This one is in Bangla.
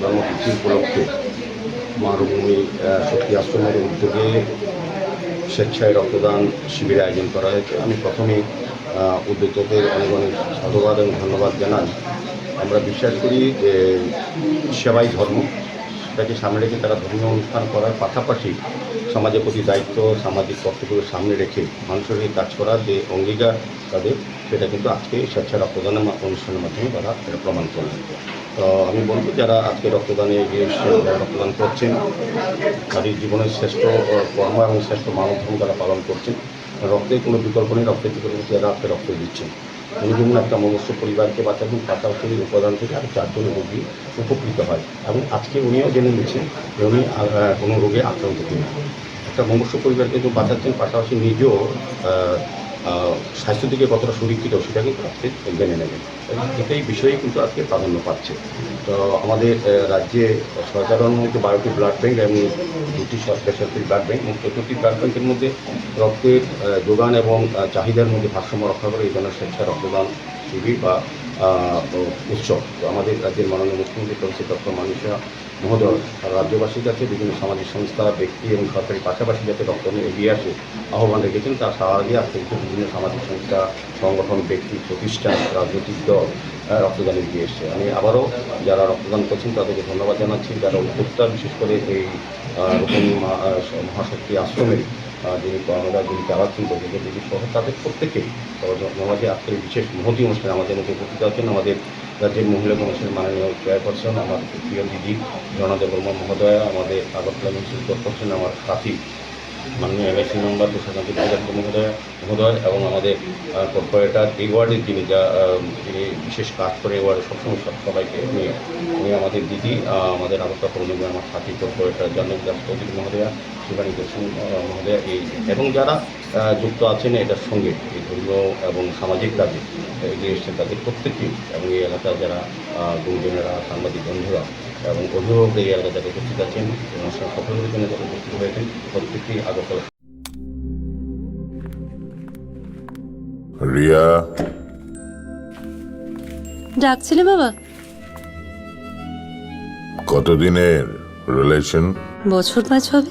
জন্মতিথি উপলক্ষে মারুভূমি শক্তি আশ্রমের উদ্যোগে স্বেচ্ছায় রক্তদান শিবির আয়োজন করা হয়েছে। আমি প্রথমে উদ্যোক্তাদের অনেক অনেক সাধুবাদ এবং ধন্যবাদ জানাই। আমরা বিশ্বাস করি যে সেবাই ধর্ম। সেটাকে সামনে রেখে তারা ধর্মীয় অনুষ্ঠান করার পাশাপাশি সমাজের প্রতি দায়িত্ব, সামাজিক কর্তব্য সামনে রেখে মানুষের কাজ করার যে অঙ্গীকার তাদের, সেটা কিন্তু আজকে স্বেচ্ছা রক্তদানের অনুষ্ঠানের মাধ্যমে তারা এটা প্রমাণ করলেন। তো আমি বলব, যারা আজকে রক্তদানে এগিয়ে রক্তদান করছেন, তাদের জীবনের শ্রেষ্ঠ কর্ম এবং শ্রেষ্ঠ মানব ধর্ম তারা পালন করছেন। রক্তের কোনো বিকল্প নেই, রক্তের বিকল্প যারা আজকে রক্ত দিচ্ছেন। উনি যেমন একটা মনুষ্য পরিবারকে বাঁচাবেন পাশাপাশি উপাদান থেকে আরও চারজন রোগী উপকৃত হয়। এবং আজকে উনিও জেনে নিচ্ছেন যে উনি কোনো রোগে আক্রান্ত কিনা। একটা মনুষ্য পরিবারকে কিন্তু বাঁচাচ্ছেন, পাশাপাশি নিজেও স্বাস্থ্য দিকে কতটা সুরক্ষিত সেটা কিন্তু আজকে জেনে নেবেন। এবং এটাই বিষয়ে কিন্তু আজকে প্রাধান্য পাচ্ছে। তো আমাদের রাজ্যে সরকার অনুমোদিত বারোটি ব্লাড ব্যাঙ্ক এবং দুটি বেসরকারি সরকারি ব্লাড ব্যাঙ্ক এবং চতুর্থটি ব্লাড ব্যাঙ্কের মধ্যে রক্তের যোগান এবং চাহিদার মধ্যে ভারসাম্য রক্ষা করে এই ধরনের স্বেচ্ছা রক্তদান শিবির বা উৎসব। আমাদের রাজ্যের মাননীয় মুখ্যমন্ত্রী প্রফেসর ডক্টর মানিসা মহোদয় রাজ্যবাসীর কাছে বিভিন্ন সামাজিক সংস্থা ব্যক্তি এবং সরকারি পাশাপাশি যাতে রক্ত নিয়ে এগিয়ে আসে আহ্বান রেখেছেন। তার সাহায্যে আজকে কিন্তু বিভিন্ন সামাজিক সংস্থা সংগঠন ব্যক্তি প্রতিষ্ঠান রাজনৈতিক দল রক্তদানে এগিয়ে এসছে। আমি আবারও যারা রক্তদান করছেন তাদেরকে ধন্যবাদ জানাচ্ছি। যারা উদ্যোক্তা বিশেষ করে এই আহ, রূপন মা- আহ, মহাশক্তি আশ্রমের যিনি কর্মদা যিনি চালাচ্ছেন প্রতিযোগী দিদি সহ তাদের প্রত্যেকে সমাজে আজকের বিশেষ মহতি অনুষ্ঠানে আমাদের মধ্যে উপস্থিত আছেন। আমাদের রাজ্যের মহিলা কমিশনের মাননীয় চেয়ারপারসন, আমার প্রিয় দিদি জনদেব বর্মা মহোদয়া, আমাদের আগরতলা মিউনিসিপাল কর্পোরেশন আমার সাথী মাননীয় এমএসি মেম্বার তুষারকান্তি প্রজাপতি মহোদয় মহোদয় এবং আমাদের কর্পোরেটর এই ওয়ার্ডের যিনি যা যিনি বিশেষ কাজ করে এই ওয়ার্ডে সবসময় সব, সবাইকে নিয়ে আমাদের দিদি আমাদের আগরতলা পৌর্ণিমা আমার সাথী কর্পোরেটর জনক দাস চৌধুরী মহোদয়া শিবানী দর্শন মহোদয়া এই এবং যারা যুক্ত আছেন এটার সঙ্গে এই ধর্মীয় এবং সামাজিক কাজে এগিয়ে এসছেন তাদের প্রত্যেকেই এবং এই এলাকার যারা আহ, গুরুজনেরা সাংবাদিক বন্ধুরা এবং অভিভাবক এই এলাকায় যারা উপস্থিত আছেন অনুষ্ঠান সফল জন্য যারা উপস্থিত হয়েছেন প্রত্যেকেই আগরতলা রিয়া। ডাকছিলে বাবা? কতদিনের রিলেশন বছর পাঁচ হবে।